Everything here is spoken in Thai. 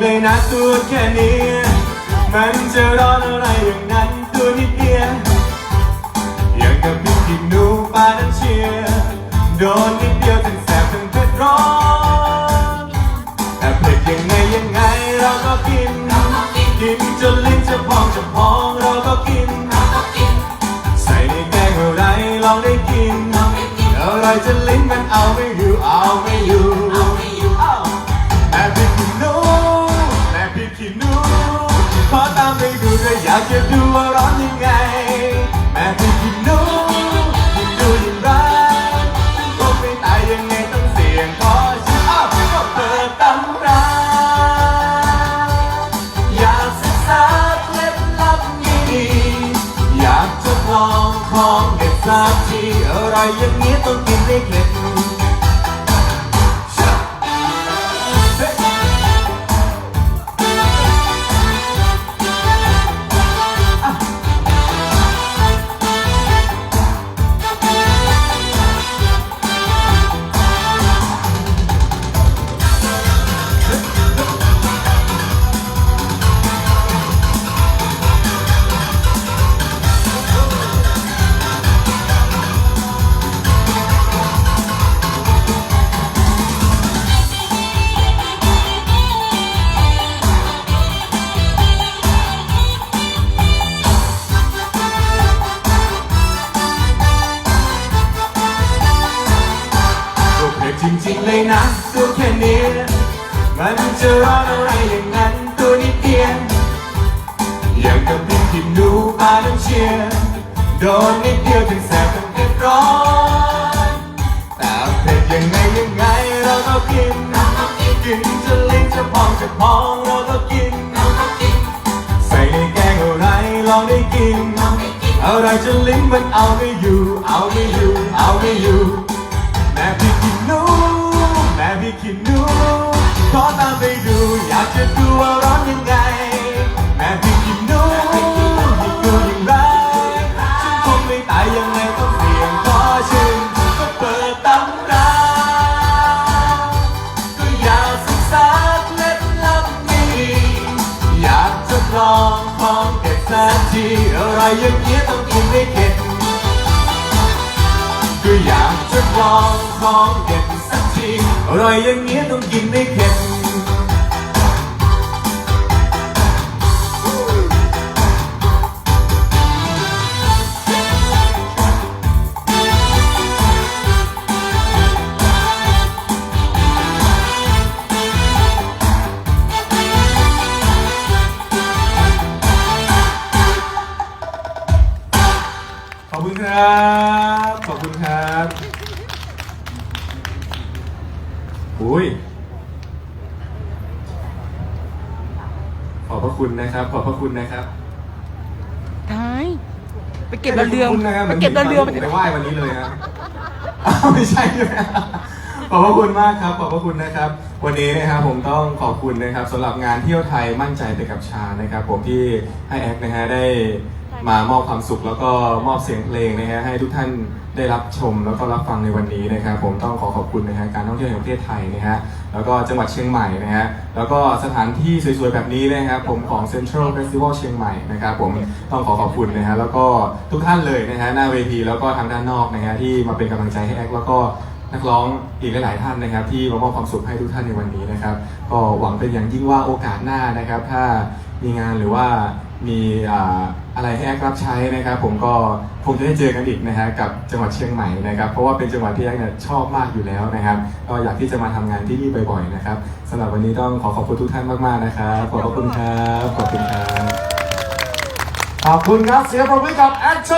เลยนะตัวแค่นี้ มันจะร้อนอะไรอย่างนั้นตัวนิดเดียวอย่างกับพริกขี้หนูปลาน้ำเชียร์โดนนิดเดียวถึงแสบถึงเผ็ดร้อนแต่เผ็ดยังไงยังไงเราก็กิน กินจนลิ้นจะพองจะพองเราก็กิน ใส่ในแกงอะไรลองได้กินอะไรจะลิ้นมันเอาไม่อยู่เอาไม่ากจะดูว่าร้อนยังไง แม่พริกขี้หนูยิ่งดูยิ่งร้ายฉันคงไม่ตายยังไงต้องเสี่ยงขอฉันอ้าวก็เปิดตำราอยากศึกษาเคล็ดลับดีอยากจะลองของเด็ดสักทีอะไรอย่างนี้ต้องกินให้เข็ด จริงๆเลยนะตัวแค่นี้มันจะร้อนอะไรอย่างนั้นตัวนิดเดียวอย่างกับพริกขี้หนูปลาน้ำเชียร์โดนนิดเดียวถึงแสบถึงเผ็ดร้อนแต่เผ็ดยังไงยังไงเราก็กินกินจะลิ้นจะพองจะพองเราก็กินใส่ในแกงอะไรลองได้กินอะไรจะลิ้นมันเอาไม่อยู่ เอาไม่อยู่ เอาไม่อยู่แม่พี่ขี้หนู แม่พี่ขี้หนูขอตามไปดู อยากจะดูว่าร้อนยังไงแม่พี่ขี้หนูยิ่งดูยิ่งร้ายฉันคงไม่ตายยังไงต้องเสี่ยงขอชื่นก็เปิดตำราก็อยากศึกษาเคล็ดลับดีอยากจะลองของเด็ดสักทีอะไรอย่างเงี้ยต้องกินไม่เข็ดก็อยากจะลองของเด็ดสัก ทีอะไรอย่างเงี้ยต้องกินไม่เข็ดขอบคุณครับ ขอบคุณครับ อุ้ย ขอบพระคุณนะครับ ขอบพระคุณนะครับตายไปเก็บดาวเรืองขบคุณนะครับไปเก็บดาวเรืองผมไปไหว้วันนี้เลยครับอ้าวไม่ใช่ใช่ไหมขอบพระคุณมากครับ ขอบพระคุณนะครับ วันนี้นะครับผมต้องขอบคุณนะครับสำหรับงานเที่ยวไทยมั่นใจไปกับชานะครับ ผมที่ให้แอคนะฮะได้ มามอบความสุขแล้วก็มอบเสียงเพลงนะฮะให้ทุกท่านได้รับชมแล้วก็รับฟังในวันนี้นะครับผมต้องขอขอบคุณนะฮะการท่องเที่ยวแห่งประเทศไทยนะฮะแล้วก็จังหวัดเชียงใหม่นะฮะแล้วก็สถานที่สวยๆแบบนี้นะครับผมของ Central Festival เชียงใหม่นะครับผมต้องขอขอบคุณนะฮะแล้วก็ทุกท่านเลยนะฮะหน้าเวทีแล้วก็ทางด้านนอกนะฮะที่มาเป็นกำลังใจให้แอคแล้วก็นักร้องอีกหลายๆท่านนะครับ ที่มามอบความสุขให้ทุกท่านในวันนี้นะครับ ก็หวังเป็นอย่างยิ่งว่าโอกาสหน้านะครับ ถ้ามีงานหรือว่า มีอะไรให้แอครับใช้นะครับ ผมก็คงจะได้เจอกันอีกนะฮะกับจังหวัดเชียงใหม่นะครับ เพราะว่าเป็นจังหวัดที่แอคเนี่ยชอบมากอยู่แล้วนะครับก็อยากที่จะมาทำงานที่นี่บ่อยๆนะครับสำหรับวันนี้ต้องขอขอบคุณทุกท่านมากๆนะครับขอบคุณครับขอบคุณครับขอบคุณครับเสียงปรบมือกับแอคชั่น